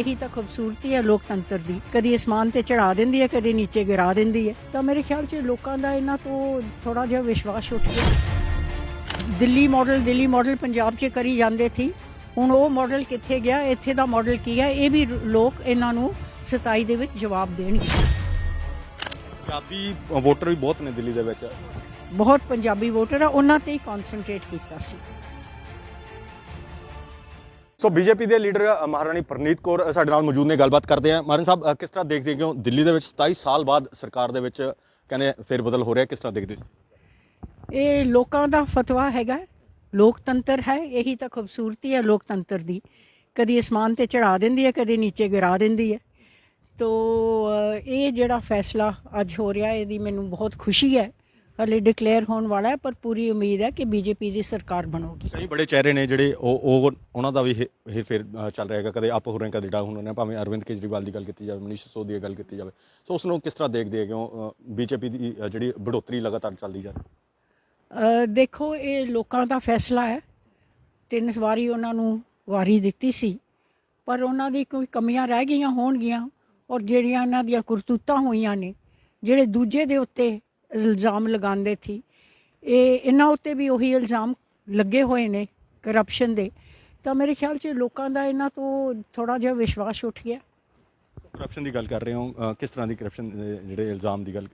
ਇਹੀ ਤਾਂ ਖੂਬਸੂਰਤੀ ਹੈ ਲੋਕਤੰਤਰ ਦੀ। ਕਦੀ ਅਸਮਾਨ ਤੇ ਚੜਾ ਦਿੰਦੀ ਹੈ ਕਦੀ ਨੀਚੇ ਗਿਰਾ ਦਿੰਦੀ ਹੈ। ਤਾਂ ਮੇਰੇ ਖਿਆਲ 'ਚ ਲੋਕਾਂ ਦਾ ਇਹਨਾਂ ਤੋਂ ਥੋੜਾ ਜਿਹਾ ਵਿਸ਼ਵਾਸ ਉੱਠ ਗਿਆ। ਦਿੱਲੀ ਮਾਡਲ ਦਿੱਲੀ ਮਾਡਲ ਪੰਜਾਬ 'ਚ ਕਰੀ ਜਾਂਦੇ ਸੀ। ਹੁਣ ਉਹ ਮਾਡਲ ਕਿੱਥੇ ਗਿਆ ਇੱਥੇ ਦਾ ਮਾਡਲ ਕੀ ਹੈ? ਇਹ ਵੀ ਲੋਕ ਇਹਨਾਂ ਨੂੰ 27 ਦੇ ਵਿੱਚ ਜਵਾਬ ਦੇਣਗੇ। ਪੰਜਾਬੀ ਵੋਟਰ ਵੀ ਬਹੁਤ ਨੇ ਦਿੱਲੀ ਦੇ ਵਿੱਚ। ਬਹੁਤ ਪੰਜਾਬੀ ਵੋਟਰ ਆ ਉਹਨਾਂ ਤੇ ਹੀ ਕਨਸੈਂਟਰੇਟ ਕੀਤਾ ਸੀ। ਸੋ ਬੀਜੇਪੀ ਦੇ ਲੀਡਰ ਮਹਾਰਾਣੀ ਪ੍ਰਨੀਤ ਕੌਰ ਸਾਡੇ ਨਾਲ ਮੌਜੂਦ ਨੇ, ਗੱਲਬਾਤ ਕਰਦੇ ਆ ਮਹਾਰਾਣੀ ਸਾਹਿਬ ਕਿਸ ਤਰ੍ਹਾਂ ਦੇਖਦੇ ਕਿਉਂ ਦਿੱਲੀ ਦੇ ਵਿੱਚ 27 ਸਾਲ ਬਾਅਦ ਸਰਕਾਰ ਦੇ ਵਿੱਚ ਕਹਿੰਦੇ ਫੇਰ ਬਦਲ ਹੋ ਰਿਹਾ, ਕਿਸ ਤਰ੍ਹਾਂ ਦੇਖਦੇ ਹੋ ਇਹ ਲੋਕਾਂ ਦਾ ਫਤਵਾ ਹੈਗਾ। ਲੋਕਤੰਤਰ ਹੈ, ਇਹੀ ਤਾਂ ਖੂਬਸੂਰਤੀ ਹੈ ਲੋਕਤੰਤਰ ਦੀ। ਕਦੀ ਅਸਮਾਨ ਤੇ ਚੜਾ ਦਿੰਦੀ ਹੈ, ਕਦੀ ਨੀਚੇ ਗਿਰਾ ਦਿੰਦੀ ਹੈ। ਤੋ ਇਹ ਜਿਹੜਾ ਫੈਸਲਾ ਅੱਜ ਹੋ ਰਿਹਾ, ਇਹਦੀ ਮੈਨੂੰ ਬਹੁਤ ਖੁਸ਼ੀ ਹੈ। ਹਲੇ ਡਿਕਲੇਅਰ ਹੋਣ ਵਾਲਾ ਹੈ ਪਰ ਪੂਰੀ ਉਮੀਦ ਹੈ ਕਿ ਬੀਜੇਪੀ ਦੀ ਸਰਕਾਰ ਬਣੂਗੀ। ਕਈ ਬੜੇ ਚਿਹਰੇ ਨੇ ਜਿਹੜੇ ਉਹ ਉਹ ਉਹਨਾਂ ਦਾ ਵੀ ਇਹ ਫੇਰ ਚੱਲ ਰਿਹਾ ਹੈਗਾ। ਕਦੇ ਅਪ ਹੋ ਰਹੇ ਕਦੇ ਡਾਊਨ ਹੋ ਰਹੇ ਨੇ ਭਾਵੇਂ ਅਰਵਿੰਦ ਕੇਜਰੀਵਾਲ ਦੀ ਗੱਲ ਕੀਤੀ ਜਾਵੇ ਮਨੀਸ਼ ਸਿਸੋਦੀਆ ਦੀ ਗੱਲ ਕੀਤੀ ਜਾਵੇ। ਸੋ ਉਸ ਨੂੰ ਕਿਸ ਤਰ੍ਹਾਂ ਦੇਖਦੇ ਹੋ ਕਿਉਂ ਬੀਜੇਪੀ ਦੀ ਜਿਹੜੀ ਬੜੋਤਰੀ ਲਗਾਤਾਰ ਚੱਲਦੀ ਜਾ ਰਹੀ? ਦੇਖੋ ਇਹ ਲੋਕਾਂ ਦਾ ਫੈਸਲਾ ਹੈ। ਤਿੰਨ ਵਾਰੀ ਉਹਨਾਂ ਨੂੰ ਵਾਰੀ ਦਿੱਤੀ ਸੀ ਪਰ ਉਹਨਾਂ ਦੀ ਕੋਈ ਕਮੀਆਂ ਰਹਿ ਗਈਆਂ ਹੋਣਗੀਆਂ ਔਰ ਜਿਹੜੀਆਂ ਉਹਨਾਂ ਦੀਆਂ ਕਰਤੂਤਾਂ ਹੋਈਆਂ ਨੇ ਜਿਹੜੇ ਦੂਜੇ ਦੇ ਉੱਤੇ ਇਲਜ਼ਾਮ ਲਗਾਉਂਦੇ ਸੀ। ਇਹ ਇਹਨਾਂ ਉੱਤੇ ਵੀ ਉਹੀ ਇਲਜ਼ਾਮ ਲੱਗੇ ਹੋਏ ਨੇ ਕਰਪਸ਼ਨ ਦੇ। ਤਾਂ ਮੇਰੇ ਖਿਆਲ 'ਚ ਲੋਕਾਂ ਦਾ ਇਹਨਾਂ ਤੋਂ ਥੋੜਾ ਜਿਹਾ ਵਿਸ਼ਵਾਸ ਉੱਠ ਗਿਆ। ਕਰਪਸ਼ਨ ਦੀ ਗੱਲ ਕਰ ਰਹੇ ਹੋ? ਕਿਸ ਤਰ੍ਹਾਂ ਦੀ ਕਰਪਸ਼ਨ ਜਿਹੜੇ ਇਲਜ਼ਾਮ ਦੀ ਗੱਲ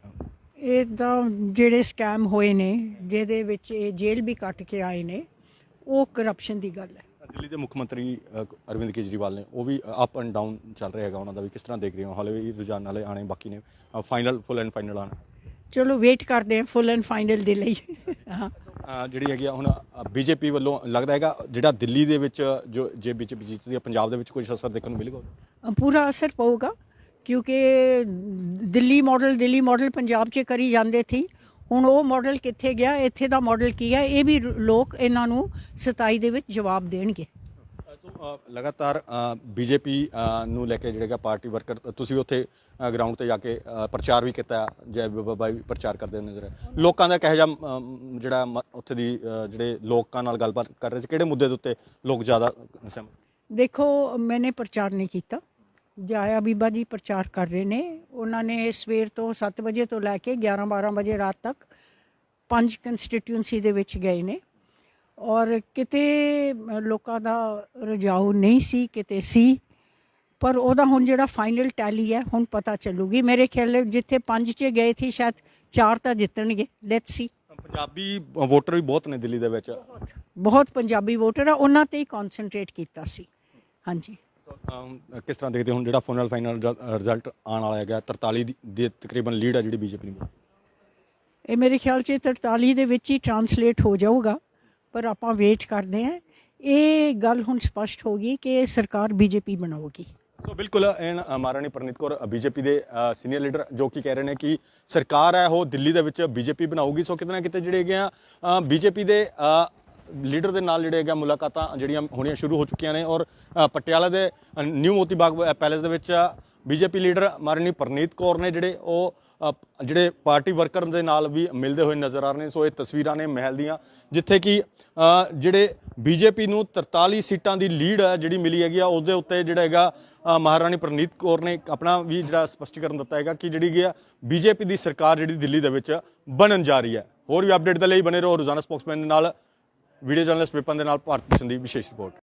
ਇਹ ਤਾਂ ਜਿਹੜੇ ਸਕੈਮ ਹੋਏ ਨੇ ਜਿਹਦੇ ਵਿੱਚ ਇਹ ਜੇਲ੍ਹ ਵੀ ਕੱਟ ਕੇ ਆਏ ਨੇ ਉਹ ਕਰਪਸ਼ਨ ਦੀ ਗੱਲ ਹੈ। ਦਿੱਲੀ ਦੇ ਮੁੱਖ ਮੰਤਰੀ ਅਰਵਿੰਦ ਕੇਜਰੀਵਾਲ ਨੇ ਉਹ ਵੀ ਅਪ ਐਂਡ ਡਾਊਨ ਚੱਲ ਰਿਹਾ ਹੈਗਾ। ਉਹਨਾਂ ਦਾ ਵੀ ਕਿਸ ਤਰ੍ਹਾਂ ਦੇਖ ਰਹੇ ਹੋ? ਹਾਲੇ ਵੀ ਰੁਝਾਨ ਨਾਲੇ ਆਣੇ ਬਾਕੀ ਨੇ। ਫਾਈਨਲ ਫੁੱਲ ਐਂਡ ਫਾਈਨਲ ਆਣਾ ਚਲੋ ਵੇਟ ਕਰਦੇ ਹਾਂ ਫੁੱਲ ਐਂਡ ਫਾਈਨਲ ਦੇ ਲਈ। ਹਾਂ। ਜਿਹੜੀ ਹੈਗੀ ਆ ਹੁਣ ਬੀਜੇਪੀ ਵੱਲੋਂ ਲੱਗਦਾ ਹੈਗਾ ਜਿਹੜਾ ਦਿੱਲੀ ਦੇ ਵਿੱਚ ਜੋ ਜੇ ਬੀਜੇਪੀ ਜਿੱਤਦੀ ਹੈ ਪੰਜਾਬ ਦੇ ਵਿੱਚ ਕੁਝ ਅਸਰ ਦੇਖਣ ਨੂੰ ਮਿਲੇਗਾ? ਪੂਰਾ ਅਸਰ ਪਊਗਾ ਕਿਉਂਕਿ ਦਿੱਲੀ ਮਾਡਲ ਦਿੱਲੀ ਮਾਡਲ ਪੰਜਾਬ 'ਚ ਕਰੀ ਜਾਂਦੇ ਸੀ। ਹੁਣ ਉਹ ਮਾਡਲ ਕਿੱਥੇ ਗਿਆ ਇੱਥੇ ਦਾ ਮਾਡਲ ਕੀ ਹੈ ਇਹ ਵੀ ਲੋਕ ਇਹਨਾਂ ਨੂੰ 27 ਦੇ ਵਿੱਚ ਜਵਾਬ ਦੇਣਗੇ। ਲਗਾਤਾਰ ਬੀਜੇਪੀ ਨੂੰ ਲੈ ਕੇ ਜਿਹੜੇਗਾ ਪਾਰਟੀ ਵਰਕਰ, ਤੁਸੀਂ ਉੱਥੇ ਗਰਾਊਂਡ ਤੇ ਜਾ ਕੇ ਪ੍ਰਚਾਰ ਵੀ ਕੀਤਾ, ਜੈ ਬਾਬਾ ਵੀ ਪ੍ਰਚਾਰ ਕਰਦੇ ਨਜ਼ਰ ਲੋਕਾਂ ਦਾ ਕਿਹੋ ਜਿਹਾ ਜਿਹੜਾ ਮ- ਉੱਥੇ ਦੀ ਜਿਹੜੇ ਲੋਕਾਂ ਨਾਲ ਗੱਲਬਾਤ ਕਰ ਰਹੇ ਸੀ, ਕਿਹੜੇ ਮੁੱਦੇ ਦੇ ਉੱਤੇ ਲੋਕ ਜ਼ਿਆਦਾ ਸਹਿਮਤ? ਦੇਖੋ, ਮੈਨੇ ਪ੍ਰਚਾਰ ਨਹੀਂ ਕੀਤਾ। ਜਾਇਆ ਬੀਬਾ ਜੀ ਪ੍ਰਚਾਰ ਕਰ ਰਹੇ ਨੇ। ਉਹਨਾਂ ਨੇ ਸਵੇਰ ਤੋਂ 7 ਵਜੇ ਤੋਂ ਲੈ ਕੇ 11 12 ਵਜੇ ਰਾਤ ਤੱਕ ਪੰਜ ਕੰਸਟੀਟਿਊਂਸੀ ਦੇ ਵਿੱਚ ਗਏ ਨੇ। ਔਰ ਕਿਤੇ ਲੋਕਾਂ ਦਾ ਰੁਝਾਉ ਨਹੀਂ ਸੀ ਕਿਤੇ ਸੀ। ਪਰ ਉਹਦਾ ਹੁਣ ਜਿਹੜਾ ਫਾਈਨਲ ਟੈਲੀ ਹੈ ਹੁਣ ਪਤਾ ਚੱਲੂਗੀ। ਮੇਰੇ ਖਿਆਲ ਜਿੱਥੇ ਪੰਜ 'ਚ ਗਏ ਸੀ ਸ਼ਾਇਦ ਚਾਰ ਤਾਂ ਜਿੱਤਣਗੇ। ਲੈਟਸ ਸੀ ਪੰਜਾਬੀ ਵੋਟਰ ਵੀ ਬਹੁਤ ਨੇ ਦਿੱਲੀ ਦੇ ਵਿੱਚ। ਬਹੁਤ ਪੰਜਾਬੀ ਵੋਟਰ ਆ। ਉਹਨਾਂ ਤੇ ਹੀ ਕਨਸੈਂਟਰੇਟ ਕੀਤਾ ਸੀ। ਹਾਂਜੀ। ਕਿਸ ਤਰ੍ਹਾਂ ਦੇਖਦੇ ਹੁਣ ਜਿਹੜਾ ਫਾਈਨਲ ਫਾਈਨਲ ਰਿਜ਼ਲਟ ਆਉਣ ਵਾਲਾ ਹੈਗਾ 43 ਦੀ- ਤਕਰੀਬਨ ਲੀਡ ਹੈ ਜਿਹੜੀ ਬੀਜੇਪੀ ਨੂੰ ਇਹ ਮੇਰੇ ਖਿਆਲ 'ਚ 43 ਦੇ ਵਿੱਚ ਹੀ ਟਰਾਂਸਲੇਟ ਹੋ ਜਾਊਗਾ। ਪਰ ਆਪਾਂ ਵੇਟ ਕਰਦੇ ਹਾਂ। ਇਹ ਗੱਲ ਹੁਣ ਸਪਸ਼ਟ ਹੋ ਗਈ ਕਿ ਇਹ ਸਰਕਾਰ ਬੀਜੇਪੀ ਬਣਾਉਗੀ ਸੋ ਬਿਲਕੁਲ, ਐਨ ਮਹਾਰਾਣੀ ਪ੍ਰਨੀਤ ਕੌਰ ਬੀਜੇਪੀ ਦੇ ਸੀਨੀਅਰ ਲੀਡਰ ਜੋ ਕਿ ਕਹਿ ਰਹੇ ਨੇ ਕਿ ਸਰਕਾਰ ਹੈ, ਉਹ ਦਿੱਲੀ ਦੇ ਵਿੱਚ ਬੀਜੇਪੀ ਬਣਾਊਗੀ। ਸੋ ਕਿਤੇ ਨਾ ਕਿਤੇ ਜਿਹੜੇ ਹੈਗੇ ਆ ਬੀਜੇਪੀ ਦੇ ਲੀਡਰ ਦੇ ਨਾਲ ਜਿਹੜੇ ਹੈਗਾ ਮੁਲਾਕਾਤਾਂ ਜਿਹੜੀਆਂ ਹੋਣੀਆਂ ਸ਼ੁਰੂ ਹੋ ਚੁੱਕੀਆਂ ਨੇ ਔਰ ਪਟਿਆਲਾ ਦੇ ਨਿਊ ਮੋਤੀ ਬਾਗ ਪੈਲੇਸ ਦੇ ਵਿੱਚ ਬੀਜੇਪੀ ਲੀਡਰ ਮਹਾਰਾਣੀ ਪ੍ਰਨੀਤ ਕੌਰ ਨੇ ਜਿਹੜੇ ਉਹ ਜਿਹੜੇ ਪਾਰਟੀ ਵਰਕਰ ਦੇ ਨਾਲ ਵੀ ਮਿਲਦੇ ਹੋਏ ਨਜ਼ਰ ਆ ਰਹੇ ਨੇ। ਸੋ ਇਹ ਤਸਵੀਰਾਂ ਨੇ ਮਹਿਲ ਦੀਆਂ ਜਿੱਥੇ ਕਿ ਅ, ਜਿਹੜੇ ਬੀਜੇਪੀ ਨੂੰ 43 ਸੀਟਾਂ ਦੀ ਲੀਡ ਹੈ ਜਿਹੜੀ ਮਿਲੀ ਹੈਗੀ ਆ ਉਸ ਦੇ ਉੱਤੇ ਜਿਹੜਾ ਹੈਗਾ ਮਹਾਰਾਣੀ ਪ੍ਰਨੀਤ ਕੌਰ ਨੇ ਆਪਣਾ ਵੀ ਜਿਹੜਾ ਸਪਸ਼ਟੀਕਰਨ ਦਿੱਤਾ ਹੈਗਾ ਕਿ ਜਿਹੜੀ ਗਿਆ ਬੀਜੇਪੀ ਦੀ ਸਰਕਾਰ ਜਿਹੜੀ ਦਿੱਲੀ ਦੇ ਵਿੱਚ ਬਣਨ ਜਾ ਰਹੀ ਹੈ। ਹੋਰ ਵੀ ਅਪਡੇਟ ਦੇ ਲਈ ਬਨੇ ਰਹੋ ਰੋਜ਼ਾਨਾ ਸਪੋਕਸਮੈਨ ਦੇ ਨਾਲ ਵੀਡੀਓ ਜਰਨਲਿਸਟ ਵਿਪਨ ਦੇ ਨਾਲ ਭਾਰਤ ਭੂਸ਼ਣ ਦੀ ਵਿਸ਼ੇਸ਼ ਰਿਪੋਰਟ।